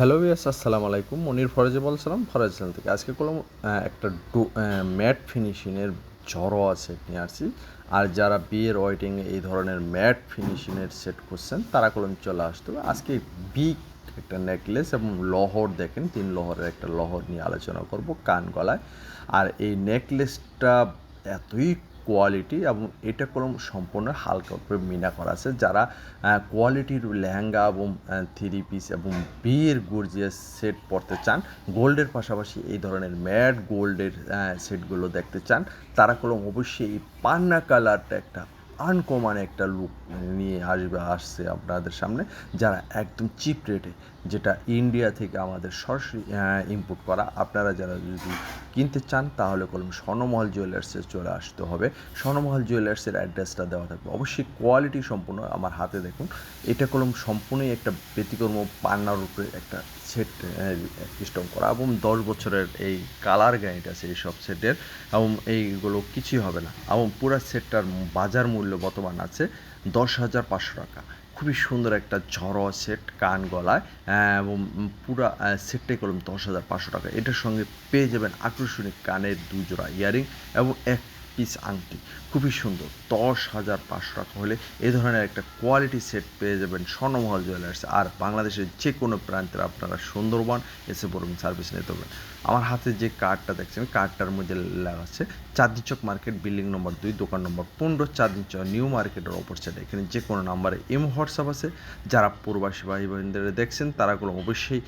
Hello বিয়াস আসসালামু আলাইকুম। মনির ফরাজে বলছিলাম, ফরাজ চ্যানেল থেকে। আজকে করলাম একটা ডো ম্যাট ফিনিশিংয়ের ঝড়ো আছে নিয়ে আসছি। আর যারা বিয়ের ওয়েটিং এই ধরনের ম্যাট ফিনিশিংয়ের সেট করছেন তারা কলম চলে আসতে হবে। আজকে বিগ একটা নেকলেস এবং লহর দেখেন, তিন লহরের একটা লহর নিয়ে আলোচনা করব কান গলায়। আর এই নেকলেসটা এতই কোয়ালিটি এবং এটা কোনো সম্পূর্ণ হালকা করে মিনা করা আছে। যারা কোয়ালিটির লেহেঙ্গা এবং থ্রি পিস এবং বিয়ের গর্জিয়াস সেট পরতে চান গোল্ডের পাশাপাশি এই ধরনের ম্যাট গোল্ডের সেটগুলো দেখতে চান, তারা কোনো অবশ্যই এই পান্না কালারটা একটা আনকমন একটা লুক নিয়ে আসবে, আসছে আপনাদের সামনে। যারা একদম চিপ রেটে যেটা ইন্ডিয়া থেকে আমাদের সরাসরি ইম্পোর্ট করা, আপনারা যারা যদি কিনতে চান, তাহলে কলম স্বর্ণমহল জুয়েলার্সে চলে আসতে হবে। স্বর্ণমহল জুয়েলার্সের অ্যাড্রেসটা দেওয়া থাকবে। অবশ্যই কোয়ালিটি সম্পূর্ণ আমার হাতে দেখুন। এটা কলম সম্পূর্ণই একটা ব্যতিক্রম পান্নার উপরে একটা সেট স্টক করা। এবং দশ বছরের এই কালার গ্যারেন্টি আছে এই সব সেটের এবং এইগুলো কিছুই হবে না। এবং পুরো সেটটার বাজার মূল্য বর্তমান আছে দশ হাজার পাঁচশো টাকা। খুবই সুন্দর একটা ঝড়ো সেট কান গলায় এবং পুরো সেটটাই করলাম দশ হাজার পাঁচশো টাকা। এটার সঙ্গে পেয়ে যাবেন আকর্ষণীয় কানের দুজোড়া ইয়ারিং এবং এক পিস আংটি। খুবই সুন্দর। দশ হাজার পাঁচশো টাকা হলে এ ধরনের একটা কোয়ালিটি সেট পেয়ে যাবেন স্বর্ণমহল জুয়েলার্স আর বাংলাদেশের যে কোনো প্রান্তের আপনারা সুন্দরবন এসে বলবেন সার্ভিস নিতে পারবেন। আমার হাতে যে কার্ডটা দেখছেন কার্ডটার মধ্যে লেখা আছে, চাঁদনি চক মার্কেট বিল্ডিং নম্বর দুই, দোকান নম্বর পনেরো, চাঁদনি চক নিউ মার্কেটের অপর সাইডে এখানে যে কোনো নাম্বারে এম হোয়াটসঅ্যাপ আছে। যারা প্রবাসী ভাই বোনদের দেখছেন তারাগুলো অবশ্যই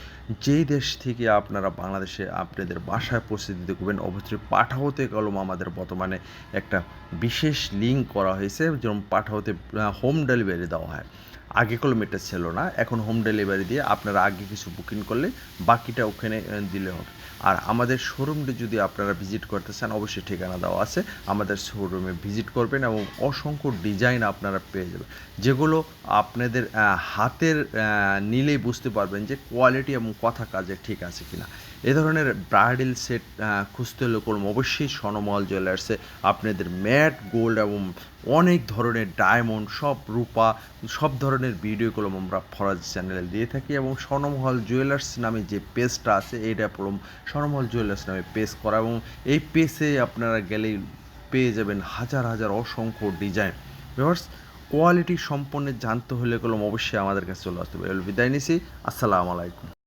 যেই দেশ থেকে আপনারা বাংলাদেশে আপনাদের বাসায় পৌঁছে দিতে করবেন অবশ্যই পাঠাওতে কলম আমাদের বর্তমানে একটা বিশেষ লিঙ্ক করা হয়েছে যেরকম পাঠাওতে হোম ডেলিভারি দেওয়া হয়। আগে কলম এটা ছিল না, এখন হোম ডেলিভারি দিয়ে আপনারা আগে কিছু বুকিং করলে বাকিটা ওখানে দিলে হবে। আর আমাদের শোরুমটি যদি আপনারা ভিজিট করতে চান, অবশ্যই ঠিকানা দেওয়া আছে। আমাদের শোরুমে ভিজিট করবেন এবং অসংখ্য ডিজাইন আপনারা পেয়ে যাবেন। যেগুলো আপনাদের হাতের নিলেই বুঝতে পারবেন যে কোয়ালিটি এবং কথা কাজে ঠিক আছে কিনা। এ ধরনের ব্রাইডাল সেট খুঁজতে হলে কলম অবশ্যই স্বর্ণমহল জুয়েলার্সে আপনাদের ম্যাট গোল্ড এবং অনেক ধরনের ডায়মন্ড সব রূপা, সব ধরনের ভিডিও ভিডিওগুলো আমরা ফরাজ চ্যানেলে দিয়ে থাকি এবং স্বর্ণমহল জুয়েলার্স নামে যে পেজটা আছে এটা কলম স্বর্ণমহল জুয়েলার্স নামে পেজ করা এবং এই পেজে আপনারা গেলেই পেয়ে যাবেন হাজার হাজার অসংখ্য ডিজাইন। ভিউয়ার্স, কোয়ালিটি সম্পন্ন জানতে হলে কলম অবশ্যই আমাদের কাছে চলে আসতে হবে। বিদায় নিছি। আসসালামু আলাইকুম।